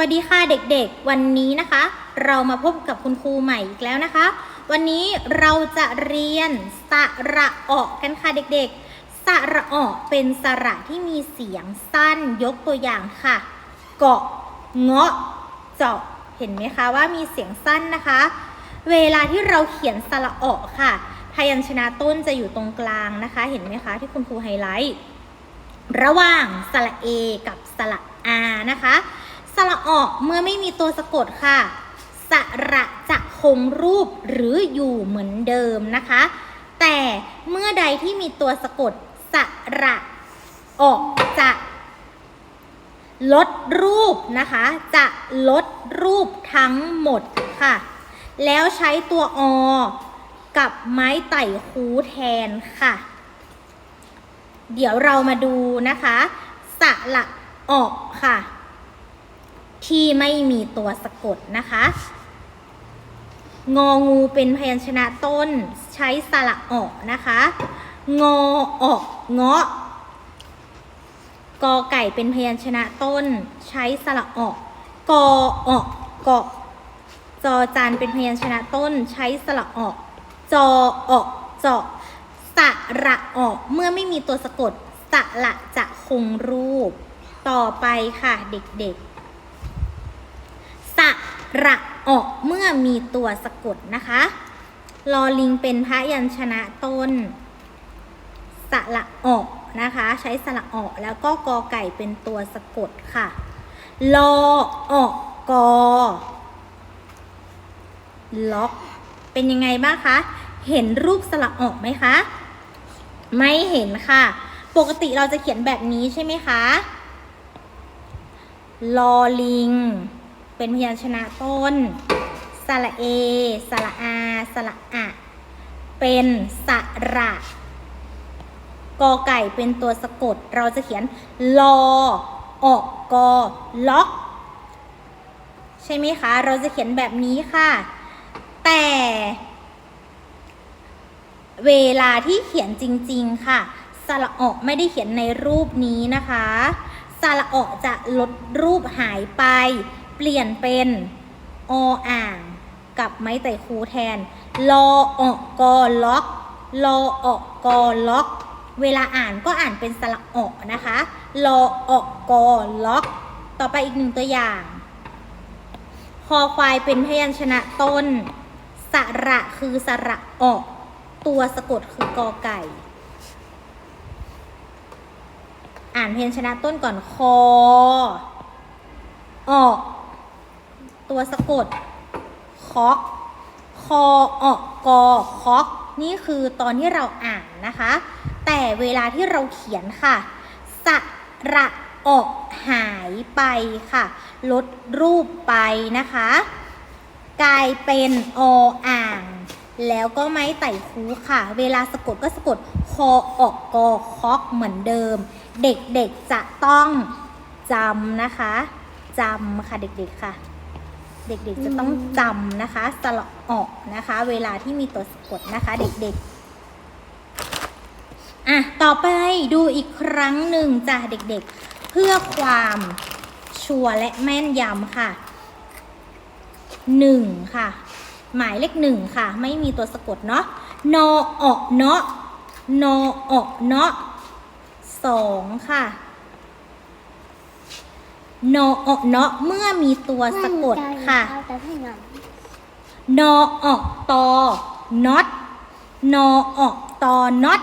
วัสดีค่ะเด็กๆ วันนี้นะคะ เรามาพบกับคุณครูใหม่อีกแล้วนะคะ วันนี้เราจะเรียนสระออกกันค่ะเด็กๆ สระออกเป็นสระที่มีเสียงสั้นยกตัวอย่างค่ะ เกาะเงาะเจาะเห็นไหมคะว่ามีเสียงสั้นนะคะ เวลาที่เราเขียนสระออกค่ะ พยัญชนะต้นจะอยู่ตรงกลางนะคะ เห็นไหมคะที่คุณครูไฮไลท์ ระหว่างสระเอกับสระอานะคะ สระออกเมื่อไม่มีตัวสะกดค่ะ สระจะคงรูปหรืออยู่เหมือนเดิมนะคะ แต่เมื่อใดที่มีตัวสะกด สระออกจะลดรูปนะคะ จะลดรูปทั้งหมดค่ะ แล้วใช้ตัวอกับไม้ไต่คูแทนค่ะ เดี๋ยวเรามาดูนะคะ สระออกค่ะ ที่ไม่มีตัวสะกดนะคะ งองูเป็นพยัญชนะต้นใช้สระออกนะคะ งอออกเงาะกอไก่เป็นพยัญชนะต้น ใช้สระออก กอออกเกาะจอจานเป็นพยัญชนะต้น ใช้สระออก จอออกเจาะสระออกเมื่อไม่มีตัวสะกดสระจะคงรูป ต่อไปค่ะเด็กๆ ระออกเมื่อมีตัวสะกดนะคะลอลิงเป็นพระยัญชนะต้น สระออกนะคะ ใช้สระออกแล้วก็กอไก่เป็นตัวสะกดค่ะลอออกกอล็อก เป็นยังไงบ้างคะ เห็นรูปสระออกไหมคะ ไม่เห็นค่ะ ปกติเราจะเขียนแบบนี้ใช่ไหมคะลอลิง เป็นพยัญชนะต้น สระเอ สระอา สระอะ เป็นสระ กอไก่เป็นตัวสะกด เราจะเขียนลอออกกอล็อก ใช่ไหมคะ เราจะเขียนแบบนี้ค่ะ แต่ เวลาที่เขียนจริง ๆ ค่ะ สระออกไม่ได้เขียนในรูปนี้นะคะสระออกจะลดรูปหายไป เปลี่ยนเป็นออ่าง กับไม้ไต่คูแทนลอออกกอล็อกลอออกกอล็อก เวลาอ่านก็อ่านเป็นสระออกนะคะลอออกกอล็อก ต่อไปอีกหนึ่งตัวอย่าง คอควายเป็นพยัญชนะต้น สระคือสระออก ตัวสะกดคือกอไก่ อ่านพยัญชนะต้นก่อนคอออก ตัวสะกดคอกคอออกกอคอกนี่คือตอนที่เราอ่านนะคะ แต่เวลาที่เราเขียนค่ะสระออกหายไปค่ะ ลดรูปไปนะคะ กลายเป็นออ่าง แล้วก็ไม้ไต่คูค่ะ เวลาสะกดก็สะกดคอออกกอคอกเหมือนเดิม เด็กๆจะต้องจำนะคะจำค่ะเด็กๆค่ะ เด็กๆจะต้องจำนะคะ สระออกนะคะ เวลาที่มีตัวสะกดนะคะ เด็กๆ อะ ต่อไปดูอีกครั้งหนึ่งจ้ะเด็กๆ เพื่อความชัวร์และแม่นยำค่ะหนึ่งค่ะ หมายเลขหนึ่งค่ะ ไม่มีตัวสะกดเนาะนอออกเนาะนอออกเนาะสองค่ะ นอออกเนาะเมื่อมีตัวสะกดค่ะ นอออกตอน็อตนอออกตอน็อต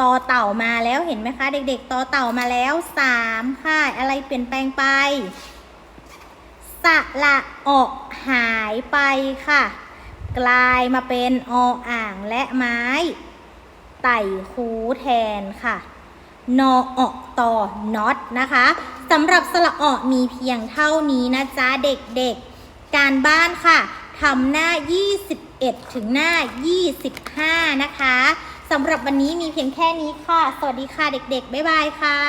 ตอเต่ามาแล้วเห็นไหมคะ เด็กๆตอเต่ามาแล้วสามค่ะ อะไรเปลี่ยนแปลงไปสระออกหายไปค่ะ กลายมาเป็นออ่างและไม้ ไต่คูแทนค่ะ นอออกต่อน็อตนะคะสำหรับสระออกมีเพียงเท่านี้นะจ๊ะเด็กๆ การบ้านค่ะทำหน้า 21 ถึงหน้า 25 นะคะสำหรับวันนี้มีเพียงแค่นี้ค่ะ สวัสดีค่ะเด็กๆ บ๊ายบายค่ะ